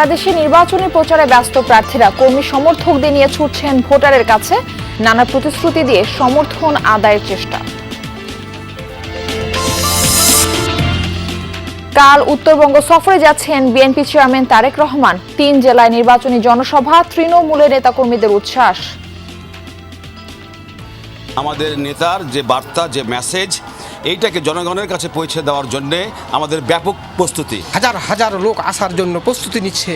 সারা দেশে নির্বাচনী প্রচারে ব্যস্ত প্রার্থীরা কর্মী সমর্থকদের নিয়ে ছুটছেন ভোটারের কাছে। নানা প্রতিশ্রুতি দিয়ে সমর্থন আদায়ের চেষ্টা। কাল উত্তরবঙ্গ সফরে যাচ্ছেন বিএনপি চেয়ারম্যান তারেক রহমান। তিন জেলায় নির্বাচনী জনসভা, তৃণমূলের নেতাকর্মীদের উচ্ছ্বাস। আমাদের নেতার যে বার্তা, যে মেসেজ এইটাকে জনগণের কাছে পৌঁছে দেওয়ার জন্য আমাদের ব্যাপক প্রস্তুতি। হাজার হাজার লোক আসার জন্য প্রস্তুতি নিচ্ছে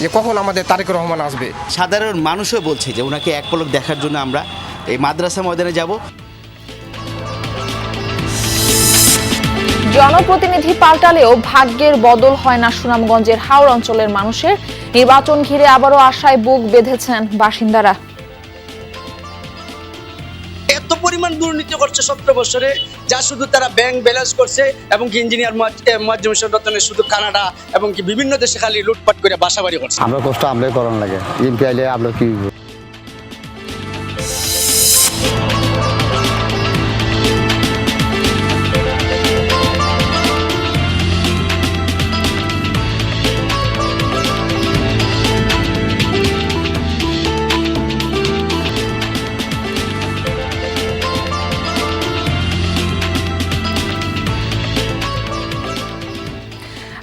যে কখন আমাদের তারেক রহমান আসবে। সাধারণ মানুষও বলছে যে ওনাকে এক পলক দেখার জন্য আমরা এই মাদ্রাসা ময়দানে যাব। জনপ্রতিনিধি পাল্টালেও ভাগ্যের বদল হয় না সুনামগঞ্জের হাওড় অঞ্চলের মানুষের। নির্বাচন ঘিরে আবারও আশায় বুক বেঁধেছেন বাসিন্দারা। পরিমাণ দুর্নীতি করছে সতেরো বছরে, যা শুধু তারা ব্যাংক ব্যালেন্স করছে এবং কি ইঞ্জিনিয়ার মাধ্যমে রতনে শুধু কানাডা এবং কি বিভিন্ন দেশে খালি লুটপাট করে বাসাবাড়ি করছে। আমরা কষ্ট, আমরাই করণ লাগে। আইলে আমরা কি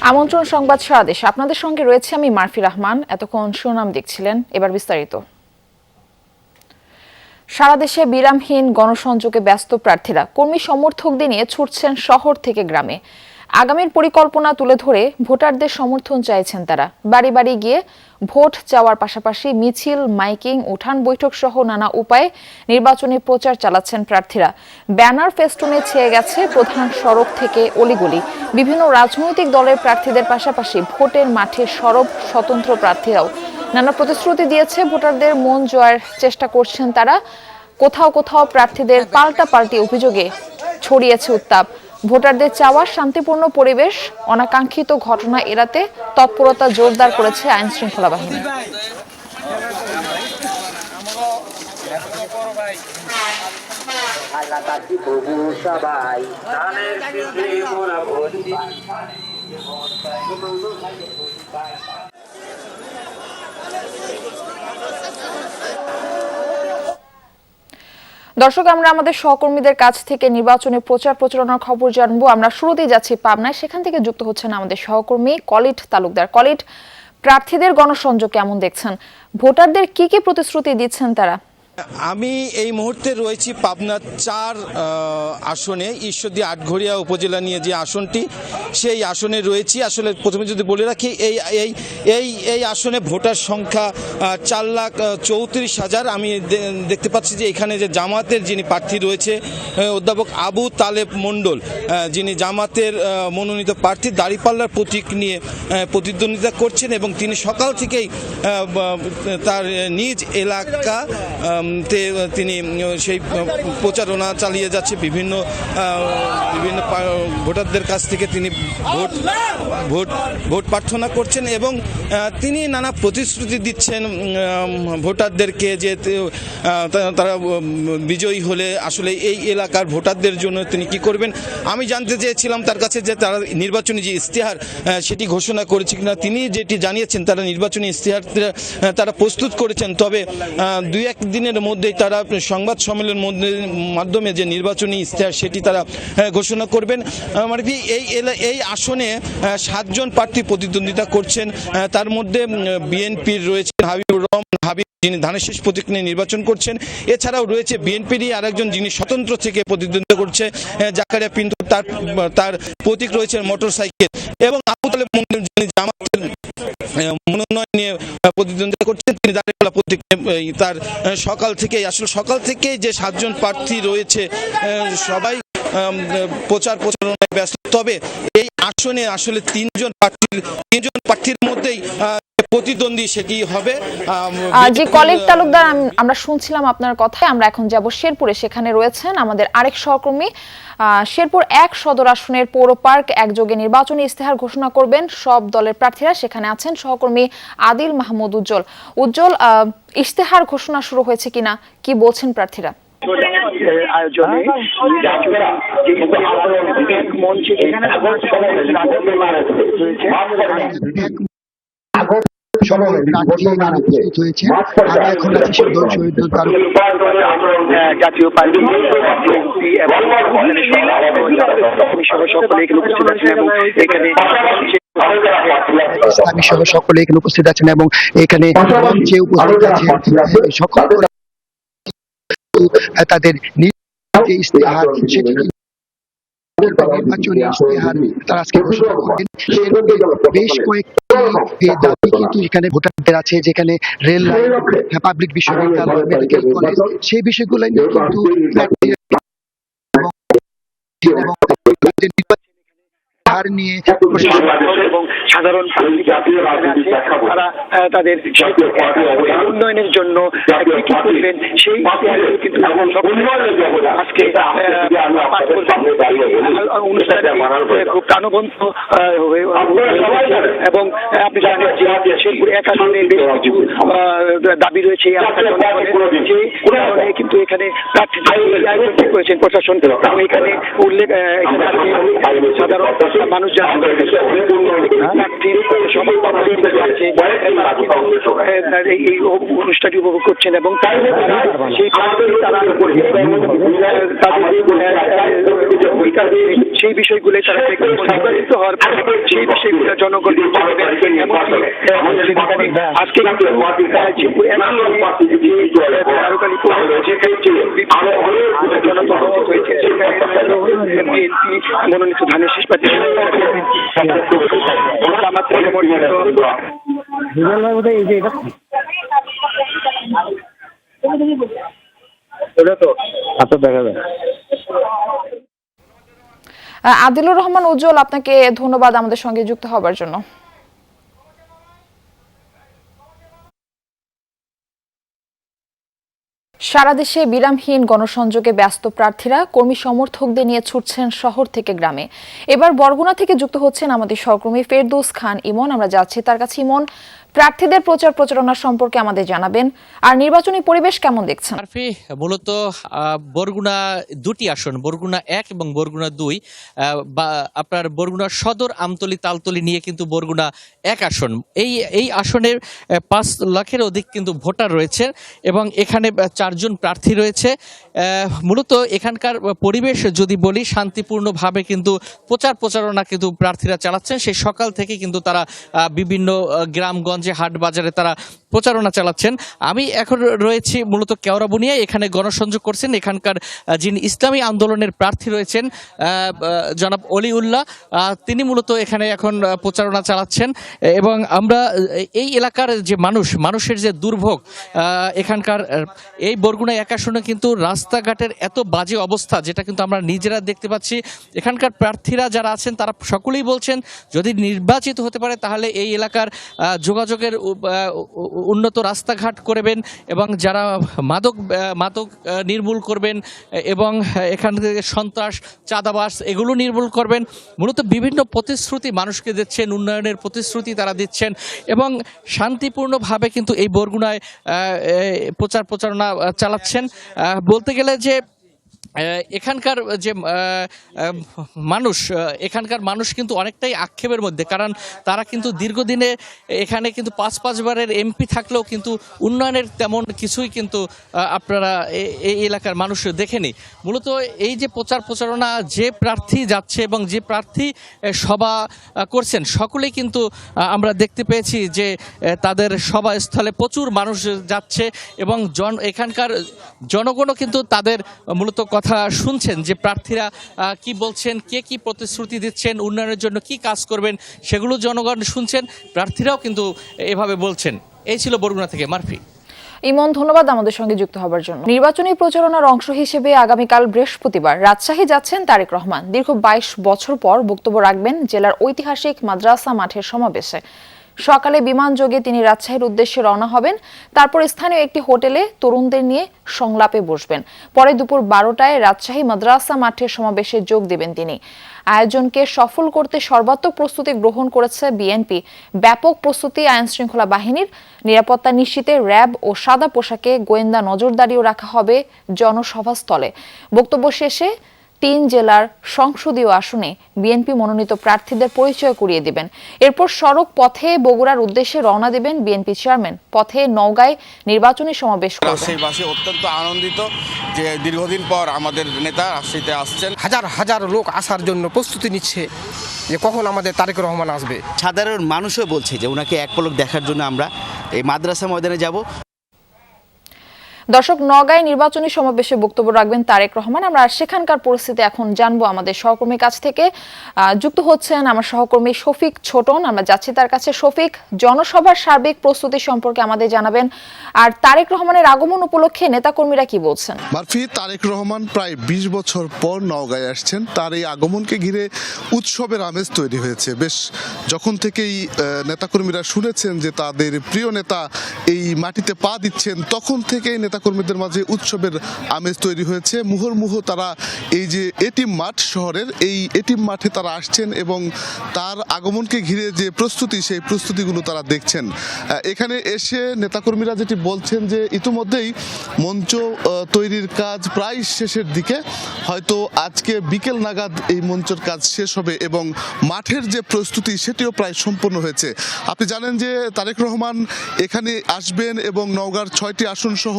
আমন্ত্রণ সংবাদ সারাদেশে আপনাদের সঙ্গে রয়েছে আমি মারফি রহমান। এতক্ষণ সুনাম দেখছিলেন। এবার বিস্তারিত। সারা দেশে বিরামহীন গণসংযোগে ব্যস্ত প্রার্থীরা, কর্মী সমর্থকদের নিয়ে ছুটছেন শহর থেকে গ্রামে। আগামীর পরিকল্পনা তুলে ধরে ভোটারদের সমর্থন চাইছেন তারা। বাড়ি বাড়ি গিয়ে ভোট চাওয়ার পাশাপাশি মিছিল, মাইকিং, উঠান বৈঠক সহ নানা উপায়ে নির্বাচনী প্রচার চালাচ্ছেন প্রার্থীরা। ব্যানার ফেস্টুনে ছেয়ে গেছে প্রধান সড়ক থেকে অলিগলি। বিভিন্ন রাজনৈতিক দলের প্রার্থীদের পাশাপাশি ভোটের মাঠে সরব স্বতন্ত্র প্রার্থীরাও। নানা প্রতিশ্রুতি দিয়েছে ভোটারদের মন জয়ের চেষ্টা করছেন তারা। কোথাও কোথাও প্রার্থীদের পাল্টা পাল্টি অভিযোগে ছড়িয়েছে উত্তাপ। ভোটারদের চাওয়া শান্তিপূর্ণ পরিবেশ অনাকাঙ্ক্ষিত ঘটনা এড়াতে তৎপরতা জোরদার করেছে আইন শৃঙ্খলা বাহিনী। দর্শক, আমরা আমাদের সহকর্মীদের কাছ থেকে নির্বাচনে প্রচার প্রচারণার খবর জানব। আমরা শুরুতেই যাচ্ছি পাবনায়। সেখান থেকে যুক্ত হচ্ছেন আমাদের সহকর্মী কলিট তালুকদার। কলিট, প্রার্থীদের গণসংযোগ কেমন দেখছেন? ভোটারদের কি কি প্রতিশ্রুতি দিচ্ছেন তারা? আমি এই মুহূর্তে রয়েছি পাবনার চার আসনে, ঈশ্বরদী আটঘরিয়া উপজেলা নিয়ে যে আসনটি, সেই আসনে রয়েছি। আসলে প্রথমে যদি বলে রাখি, এই এই এই এই আসনে ভোটার সংখ্যা চার লাখ চৌত্রিশ হাজার। আমি দেখতে পাচ্ছি যে এখানে যে জামাতের যিনি প্রার্থী রয়েছে অধ্যাপক আবু তালেব মণ্ডল যিনি জামাতের মনোনীত প্রার্থী, দাঁড়িপাল্লার প্রতীক নিয়ে প্রতিদ্বন্দ্বিতা করছেন এবং তিনি সকাল থেকেই তার নিজ এলাকা তে তিনি সেই প্রচারণা চালিয়ে যাচ্ছে। বিভিন্ন বিভিন্ন ভোটারদের কাছ থেকে তিনি ভোট ভোট ভোট প্রার্থনা করছেন এবং তিনি নানা প্রতিশ্রুতি দিচ্ছেন ভোটারদেরকে যে তারা বিজয়ী হলে আসলে এই এলাকার ভোটারদের জন্য তিনি কি করবেন? আমি জানতে চেয়েছিলাম তার কাছে যে তারা নির্বাচনী যে ইশতেহার সেটি ঘোষণা করেছে কিনা। তিনি যেটি জানিয়েছেন, তারা নির্বাচনী ইশতেহার তারা প্রস্তুত করেছেন। তবে দুই এক দিনের মধ্যেই তারা সংবাদ সম্মেলনের মধ্যে মাধ্যমে যে নির্বাচনী ইশতেহার সেটি তারা ঘোষণা করবেন। মানে কি এই এই আসনে সাতজন প্রার্থী প্রতিদ্বন্দ্বিতা করছেন। তার মধ্যে বিএনপির রয়েছেন হাবিবুর রহমান হাবিব যিনি ধানের শেষ প্রতীক নিয়ে নির্বাচন করছেন। এছাড়াও রয়েছে বিএনপিরই আরেকজন যিনি স্বতন্ত্র থেকে প্রতিদ্বন্দ্বিতা করছে জাকারিয়া পিন্টু। তার তার প্রতীক রয়েছে মোটর সাইকেল এবং আবু যিনি আহ, মনোনয়ন নিয়ে প্রতিদ্বন্দ্বিতা করছেন তিনি দাঁড়িয়ে প্রতীক তার সকাল থেকে আসলে সকাল থেকে যে সাতজন প্রার্থী রয়েছে সবাই প্রচার প্রচারণায় ব্যস্ত। তবে এই আসনে আসলে তিনজন প্রার্থীর তিনজন প্রার্থীর মধ্যেই প্রতিদ্বন্দ্বী সেটি হবে? আম, আহ, জি তালুকদার আমরা শুনছিলাম আপনার কথায় আমরা এখন যাব শেরপুরে সেখানে রয়েছেন আমাদের আরেক সহকর্মী। শেরপুর এক সদর আসনের পৌর পার্ক একযোগে নির্বাচনী ইস্তেহার ঘোষণা করবেন। সব দলের প্রার্থীরা সেখানে আছেন। সহকর্মী আদিল মাহমুদ উজ্জ্বল। উজ্জ্বল আহ, ইশতেহার ঘোষণা শুরু হয়েছে কিনা? কি বলছেন প্রার্থীরা? আয়োজনে মঞ্চে এখানে সকল প্রার্থী এখানে উপস্থিত হয়েছে আমি এখন আছি সদর শহীদ তার জাতীয় পার্টি এবং সহ সকলে এখানে উপস্থিত আছেন এবং এখানে ইসলামী সহ সকলে এখানে উপস্থিত আছেন এবং এখানে মঞ্চে উপস্থিত আছেন। সকল তাদের নিজ যে ইস্তেহার সেটি নির্বাচনী ইস্তেহার তারা আজকে ঘোষণা করবেন বেশ কয়েকটি দাবি কিন্তু এখানে ভোটারদের আছে যেখানে রেল লাইন পাবলিক বিশ্ববিদ্যালয় মেডিকেল কলেজ সেই বিষয়গুলো নিয়ে কিন্তু হার নিয়ে এবং সাধারণ তারা আহ, তাদের উন্নয়নের জন্য কি কি করবেন সেই কিন্তু আজকে অনুষ্ঠানটি খুব প্রাণবন্ত এবং আপনি জানেন যে শেরপুর এক আসনে বেশ কিছু দাবি রয়েছে কিন্তু এখানে প্রার্থী করেছেন প্রশাসন। এবং এখানে উল্লেখ আহ, সাধারণ মানুষ তারা এই অনুষ্ঠানটি উপভোগ করছেন এবং সেই বিষয়গুলো তারা নির্বাচিত হওয়ার সেই বিষয়গুলো জনগণ আজকে তারকালী মনোনীত ধানের শীষ পাতি আদিলুর রহমান উজ্জ্বল আপনাকে ধন্যবাদ আমাদের সঙ্গে যুক্ত হবার জন্য। সারা দেশে বিরামহীন গণসংযোগে ব্যস্ত প্রার্থীরা, কর্মী সমর্থকদের নিয়ে ছুটছেন শহর থেকে গ্রামে। এবার বরগুনা থেকে যুক্ত হচ্ছেন আমাদের সহকর্মী ফেরদৌস খান ইমন, আমরা যাচ্ছি তার কাছে। ইমন প্রার্থীদের প্রচার প্রচারণা সম্পর্কে আমাদের জানাবেন। আর নির্বাচনী পরিবেশ কেমন দেখছেন? আরফি মূলত বরগুনা দুটি আসন বরগুনা এক এবং বরগুনা দুই। বা আপনার বরগুনা সদর আমতলি তালতলি নিয়ে কিন্তু বরগুনা এক আসন। এই এই আসনের পাঁচ লাখের অধিক কিন্তু ভোটার রয়েছে এবং এখানে চারজন প্রার্থী রয়েছে। মূলত এখানকার পরিবেশ যদি বলি শান্তিপূর্ণভাবে কিন্তু প্রচার প্রচারণা কিন্তু প্রার্থীরা চালাচ্ছেন। সেই সকাল থেকে কিন্তু তারা বিভিন্ন আহ, গ্রামগঞ্জে হাট বাজারে তারা প্রচারণা চালাচ্ছেন। আমি এখন রয়েছি মূলত কেওড়াবুনিয়ায় এখানে গণসংযোগ করছেন এখানকার যিনি ইসলামী আন্দোলনের প্রার্থী রয়েছেন জনাব অলিউল্লাহ আহ, তিনি মূলত এখানে এখন প্রচারণা চালাচ্ছেন। এবং আমরা এই এলাকার যে মানুষ মানুষের যে দুর্ভোগ এখানকার এই বরগুনা এক আসনে কিন্তু রাস্তাঘাটের এত বাজে অবস্থা যেটা কিন্তু আমরা নিজেরা দেখতে পাচ্ছি। এখানকার প্রার্থীরা যারা আছেন তারা সকলেই বলছেন যদি নির্বাচিত হতে পারে তাহলে এই এলাকার আহ, যোগাযোগের উন্নত রাস্তাঘাট করবেন এবং যারা মাদক মাদক নির্মূল করবেন এবং এখান থেকে সন্ত্রাস, চাঁদাবাস এগুলো নির্মূল করবেন। মূলত বিভিন্ন প্রতিশ্রুতি মানুষকে দিচ্ছেন, উন্নয়নের প্রতিশ্রুতি তারা দিচ্ছেন এবং শান্তিপূর্ণভাবে কিন্তু এই বরগুনায় প্রচার প্রচারণা চালাচ্ছেন। বলতে গেলে যে এখানকার যে মানুষ এখানকার মানুষ কিন্তু অনেকটাই আক্ষেপের মধ্যে। কারণ তারা কিন্তু দীর্ঘদিনে এখানে কিন্তু পাঁচ, পাঁচবারের এমপি থাকলেও কিন্তু উন্নয়নের তেমন কিছুই কিন্তু আপনারা এই এলাকার মানুষ দেখেনি। মূলত এই যে প্রচার প্রচারণা, যে প্রার্থী যাচ্ছে এবং যে প্রার্থী সভা করছেন, সকলেই কিন্তু আমরা দেখতে পেয়েছি যে তাদের সভাস্থলে প্রচুর মানুষ যাচ্ছে এবং জন, এখানকার জনগণও কিন্তু তাদের মূলত কথা শুনছেন যে প্রার্থীরা কি বলছেন, কে কি প্রতিশ্রুতি দিচ্ছেন, উন্নয়নের জন্য কি কাজ করবেন, সেগুলো জনগণ শুনছেন, প্রার্থীরাও কিন্তু এভাবে বলছেন। এই ছিল বরগুনা থেকে মারফি। ইমন, ধন্যবাদ আমাদের সঙ্গে যুক্ত হবার জন্য। নির্বাচনী প্রচারণার অংশ হিসেবে আগামীকাল বৃহস্পতিবার রাজশাহী যাচ্ছেন তারেক রহমান। দীর্ঘ বাইশ বছর পর বক্তব্য রাখবেন জেলার ঐতিহাসিক মাদ্রাসা মাঠের সমাবেশে। সকালে বিমান যোগে তিনি রাজশাহীর উদ্দেশ্যে রওনা হবেন। তারপর স্থানীয় একটি হোটেলে তরুণদের নিয়ে সংলাপে বসবেন। পরে দুপুর বারোটায় রাজশাহী মাদ্রাসা মাঠের সমাবেশে যোগ দেবেন তিনি। আয়োজনকে সফল করতে সর্বাত্মক প্রস্তুতি গ্রহণ করেছে বিএনপি। ব্যাপক প্রস্তুতি আইন শৃঙ্খলা বাহিনীর। নিরাপত্তা নিশ্চিতে র্যাব ও সাদা পোশাকে গোয়েন্দা নজরদারিও রাখা হবে জনসভাস্থলে। বক্তব্য শেষে তিন জেলার সংসদীয় আসনে বিএনপি মনোনীত প্রার্থীদের পরিচয় করিয়ে দিবেন। এরপর সড়ক পথে বগুড়ার উদ্দেশ্যে রওনা দেবেন বিএনপি চেয়ারম্যান। পথে নওগাঁয় নির্বাচনী সমাবেশ করবেন। রাজশাহীবাসী অত্যন্ত আনন্দিত যে দীর্ঘদিন পর আমাদের নেতা রাজশাহীতে আসছেন। হাজার হাজার লোক আসার জন্য প্রস্তুতি নিচ্ছে যে কখন আমাদের তারেক রহমান আসবে। সাধারণ মানুষও বলছে যে ওনাকে এক পলক দেখার জন্য আমরা এই মাদ্রাসা ময়দানে যাব। দর্শক নগাঁয় নির্বাচনী সমাবেশে বক্তব্য রাখবেন তারেক রহমান। আমরা সেখানকার পরিস্থিতি এখন জানব আমাদের সহকর্মীর কাছ থেকে। যুক্ত হচ্ছেন আমার সহকর্মী শফিক ছোটন। আমরা যাচ্ছি তার কাছে। শফিক, জনসভার সার্বিক প্রস্তুতি সম্পর্কে আমাদের জানাবেন। আর তারেক রহমানের আগমন উপলক্ষে নেতাকর্মীরা কি বলছেন? মারফি, তারেক রহমান প্রায় ২০ বছর পর নওগাঁয় আসছেন। তার এই আগমনকে ঘিরে উৎসবের আমেজ তৈরি হয়েছে। বেশ, যখন থেকেই নেতাকর্মীরা শুনেছেন যে তাদের প্রিয় নেতা এই মাটিতে পা দিচ্ছেন, তখন থেকেই নেতাকর্মীদের মাঝে উৎসবের আমেজ তৈরি হয়েছে। মুহুর্মুহ তারা এই যে এটিম মাঠ শহরের, এই এটিম মাঠে তারা আসছেন এবং তার আগমনকে ঘিরে যে প্রস্তুতি, সেই প্রস্তুতিগুলো তারা দেখছেন। এখানে এসে নেতাকর্মীরা যেটি বলছেন যে ইতিমধ্যেই মঞ্চ তৈরির কাজ প্রায় শেষের দিকে। হয়তো আজকে বিকেল নাগাদ এই মঞ্চের কাজ শেষ হবে এবং মাঠের যে প্রস্তুতি, সেটিও প্রায় সম্পূর্ণ হয়েছে। আপনি জানেন যে তারেক রহমান এখানে আসবেন এবং নওগাঁর ছয়টি আসন সহ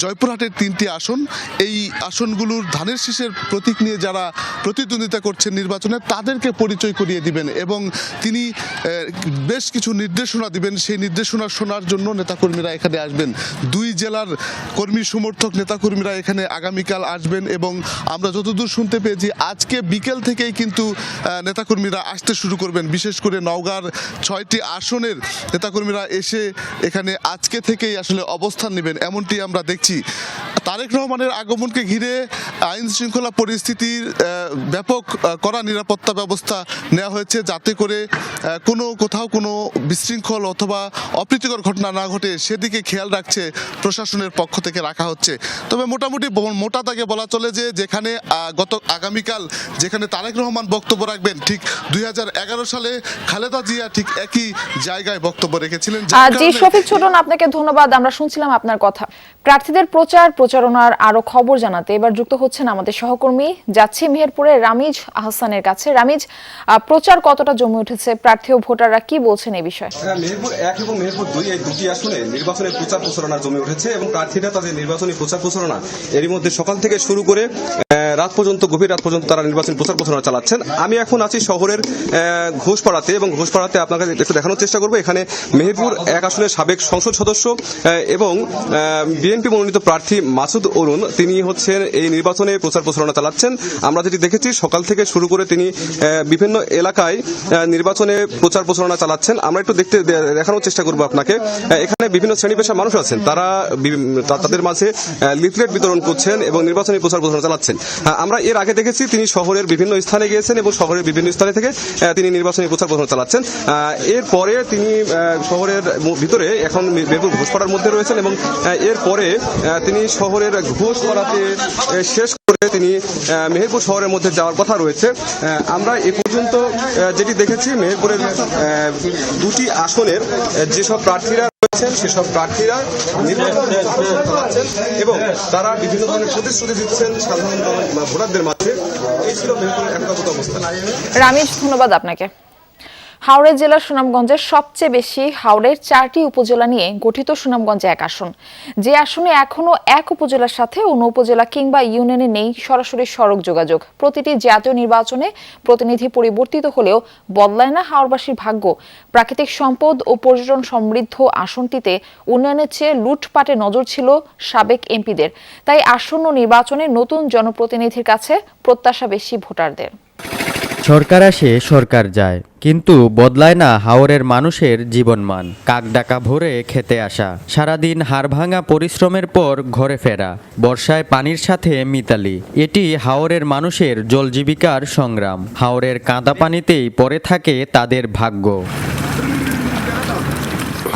জয়পুরহাটের তিনটি আসন। এই আসনগুলোর ধানের শীষের প্রতীক নিয়ে যারা প্রতিদ্বন্দ্বিতা করছেন নির্বাচনে, তাদেরকে পরিচয় করিয়ে দিবেন এবং তিনি বেশ কিছু নির্দেশনা দিবেন। সেই নির্দেশনা শোনার জন্য নেতাকর্মীরা এখানে আসবেন। দুই জেলার কর্মী সমর্থক নেতাকর্মীরা এখানে আগামীকাল আসবেন এবং আমরা যতদূর শুনতে পেয়েছি, আজকে বিকেল থেকেই কিন্তু নেতাকর্মীরা আসতে শুরু করবেন। বিশেষ করে নওগাঁর ছয়টি আসনের নেতাকর্মীরা এসে এখানে আজকে থেকেই আসলে অবস্থান নেবেন। এমনটি আমরা দেখছি। তারেক রহমানের আগমনকে ঘিরে আইন শৃঙ্খলা পরিস্থিতির ব্যাপক কড়া নিরাপত্তা ব্যবস্থা নেওয়া হয়েছে যাতে করে কোনো কোথাও কোনো বিশৃঙ্খল অথবা অপ্রীতিকর ঘটনা না ঘটে সেদিকে খেয়াল রাখছে প্রশাসনের পক্ষ থেকে রাখা হচ্ছে। তবে মোটামুটি মোটা তাকে বলা চলে যে যেখানে গত আগামীকাল যেখানে তারেক রহমান বক্তব্য রাখবেন ঠিক দুই হাজার এগারো সালে খালেদা জিয়া ঠিক একই জায়গায় বক্তব্য রেখেছিলেন। জি শফিক ছোটন আপনাকে ধন্যবাদ আমরা শুনছিলাম আপনার কথা। প্রার্থীদের প্রচার প্রচারণার আরও খবর জানাতে এবার যুক্ত হচ্ছেন আমাদের সহকর্মী। যাচ্ছি মেহেরপুরে রামিজ আহসানের কাছে। রামিজ প্রচার কতটা জমে উঠেছে? প্রার্থী ও ভোটাররা কি বলছেন এই বিষয়ে? হ্যাঁ, মেহেরপুর এক এবং মেহেরপুর দুই এই দুটি আসনে নির্বাচনের প্রচার প্রচারণা জমে উঠেছে এবং প্রার্থীরা তাদের নির্বাচনী প্রচার প্রচারণা এরই মধ্যে সকাল থেকে শুরু করে রাত পর্যন্ত গভীর রাত পর্যন্ত তারা নির্বাচনী প্রচার প্রচারণা চালাচ্ছেন। আমি এখন আছি শহরের ঘোষপাড়াতে এবং ঘোষপাড়াতে আপনাকে একটু দেখানোর চেষ্টা করব। এখানে মেহেরপুর এক আসনের সাবেক সংসদ সদস্য এবং বিএনপি মনোনীত প্রার্থী মাসুদ অরুণ, তিনি হচ্ছেন এই নির্বাচনে প্রচার প্রচারণা চালাচ্ছেন। আমরা যেটি দেখেছি, সকাল থেকে শুরু করে তিনি বিভিন্ন এলাকায় নির্বাচনে প্রচার প্রচারণা চালাচ্ছেন। আমরা একটু দেখতে দেখানোর চেষ্টা করব আপনাকে। এখানে বিভিন্ন শ্রেণি পেশার মানুষ আছেন। তারা তাদের মাঝে লিফলেট বিতরণ করছেন এবং নির্বাচনী প্রচার প্রচারণা চালাচ্ছেন। আমরা এর আগে দেখেছি, তিনি শহরের বিভিন্ন স্থানে গিয়েছেন এবং শহরের বিভিন্ন স্থানে থেকে তিনি নির্বাচনী প্রচার প্রচারণা চালাচ্ছেন। এরপরে তিনি শহরের ভিতরে এখন মেহেরপুর ঘোষপাড়ার মধ্যে রয়েছেন এবং এরপরে আহ, তিনি শহরের ঘোষপাড়াতে করাতে শেষ করে তিনি মেহেরপুর শহরের মধ্যে যাওয়ার কথা রয়েছে। আমরা এ পর্যন্ত যেটি দেখেছি মেহেরপুরের দুটি আসনের যেসব প্রার্থীরা রয়েছেন সেসব প্রার্থীরা এবং তারা বিভিন্ন ধরনের প্রতিশ্রুতি দিচ্ছেন সাধারণ ভোটারদের মাঝে। এই ছিল মেহেরপুরের একাগত অবস্থা। রামিজ ধন্যবাদ আপনাকে। হাওড়া জেলার সুনামগঞ্জের সবচেয়ে বেশি হাওড়ের চারটি উপজেলা নিয়ে গঠিত সুনামগঞ্জ এক আসন। যে আসনে এখনও এক উপজেলার সাথে অন্য উপজেলা কিংবা ইউনিয়নে নেই সরাসরি সড়ক যোগাযোগ। প্রতিটি জাতীয় নির্বাচনে প্রতিনিধি পরিবর্তিত হলেও বদলায় না হাওড়বাসীর ভাগ্য। প্রাকৃতিক সম্পদ ও পর্যটন সমৃদ্ধ আসনটিতে উন্নয়নের চেয়ে লুটপাটে নজর ছিল সাবেক এমপিদের। তাই আসন্ন নির্বাচনে নতুন জনপ্রতিনিধির কাছে প্রত্যাশা বেশি ভোটারদের। সরকার আসে, সরকার যায়। কিন্তু বদলায় না হাওরের মানুষের জীবনমান। কাকডাকা ভরে খেতে আসা। সারাদিন হাড়ভাঙা পরিশ্রমের পর ঘরে ফেরা। বর্ষায় পানির সাথে মিতালি। এটি হাওরের মানুষের জলজীবিকার সংগ্রাম। হাওরের কাঁদা পানিতেই পড়ে থাকে তাদের ভাগ্য।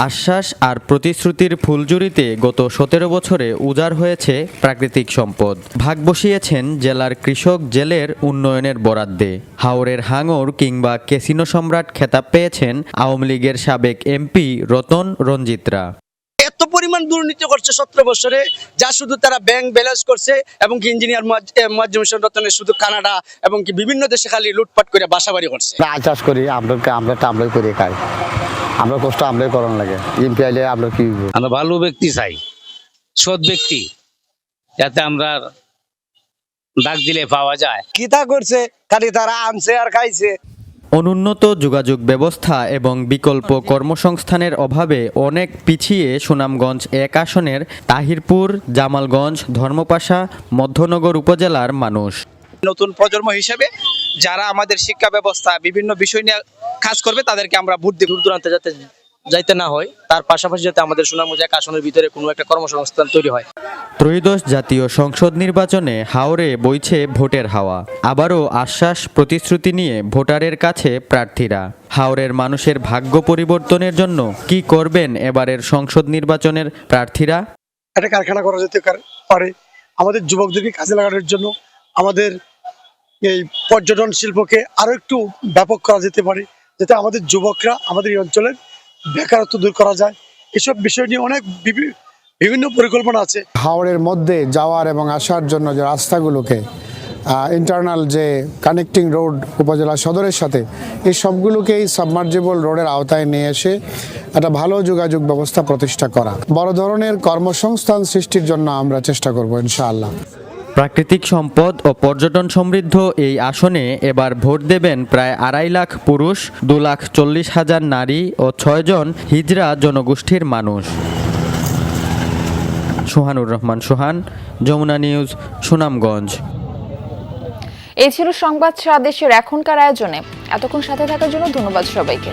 আশ্বাস আর প্রতিশ্রুতির ফুলজুরিতে গত সতেরো বছরে উজাড় হয়েছে প্রাকৃতিক সম্পদ। ভাগ বসিয়েছেন জেলার কৃষক জেলের উন্নয়নের বরাদ্দে। হাওরের হাঙর কিংবা কেসিনো সম্রাট খেতাব পেয়েছেন আওয়ামী লীগের সাবেক এমপি রতন রঞ্জিতরা। এত পরিমাণ দুর্নীতি করছে সতেরো বছরে যা শুধু তারা ব্যাংক ব্যালেন্স করছে এবং কি ইঞ্জিনিয়ার মোয়াজ্জম হোসেন রতনের শুধু কানাডা এবং কি বিভিন্ন দেশে খালি লুটপাট করে বাসাবাড়ি করছে। আমরা চাষ করি আমরা আমরা আমরাই করে খাই। আমরা কষ্ট আমরাই করার লাগে। এমপি আইলে আমরা কি আমরা ভালো ব্যক্তি চাই সৎ ব্যক্তি যাতে আমরা ডাক দিলে পাওয়া যায়। কিতা করছে? খালি তারা আনছে আর খাইছে। অনুন্নত যোগাযোগ ব্যবস্থা এবং বিকল্প কর্মসংস্থানের অভাবে অনেক পিছিয়ে সুনামগঞ্জ এক আসনের তাহিরপুর জামালগঞ্জ ধর্মপাশা মধ্যনগর উপজেলার মানুষ। নতুন প্রজন্ম হিসেবে যারা আমাদের শিক্ষা ব্যবস্থা বিভিন্ন বিষয় নিয়ে কাজ করবে তাদেরকে আমরা ভোট দিব দূর দূরান্তে যাতে যাইতে না হয়। তার পাশাপাশি যাতে আমাদের সুনামগঞ্জ এক আসনের ভিতরে কোনো একটা কর্মসংস্থান তৈরি হয়। ত্রয়োদশ জাতীয় সংসদ নির্বাচনে হাওরে বইছে ভোটের হাওয়া। আবারও আশ্বাস প্রতিশ্রুতি নিয়ে ভোটারের কাছে প্রার্থীরা। হাওরের মানুষের ভাগ্য পরিবর্তনের জন্য কি করবেন এবারের সংসদ নির্বাচনের প্রার্থীরা? একটা কারখানা করা যেতে পারে। আমাদের যুবকদেরকে কাজে লাগানোর জন্য আমাদের এই পর্যটন শিল্পকে আরও একটু ব্যাপক করা যেতে পারে। যাতে আমাদের যুবকরা আমাদের এই অঞ্চলের বেকারত্ব দূর করা যায়। এসব বিষয় নিয়ে অনেক বিভিন্ন পরিকল্পনা আছে। হাওড়ের মধ্যে যাওয়ার এবং আসার জন্য যে রাস্তাগুলোকে ইন্টারনাল যে কানেক্টিং রোড উপজেলা সদরের সাথে, এই সবগুলোকেই সাবমার্জেবল রোডের আওতায় নিয়ে এসে একটা ভালো যোগাযোগ ব্যবস্থা প্রতিষ্ঠা করা। বড় ধরনের কর্মসংস্থান সৃষ্টির জন্য আমরা চেষ্টা করব, ইনশাআল্লাহ। প্রাকৃতিক সম্পদ ও পর্যটন সমৃদ্ধ এই আসনে এবার ভোট দেবেন প্রায় আড়াই লাখ পুরুষ, দু লাখ চল্লিশ হাজার নারী ও ছয়জন হিজড়া জনগোষ্ঠীর মানুষ। সুহানুর রহমান সুহান, যমুনা নিউজ, সুনামগঞ্জ। এই ছিল সংবাদ সাদেশের এখনকার আয়োজনে। এতক্ষণ সাথে থাকার জন্য ধন্যবাদ সবাইকে।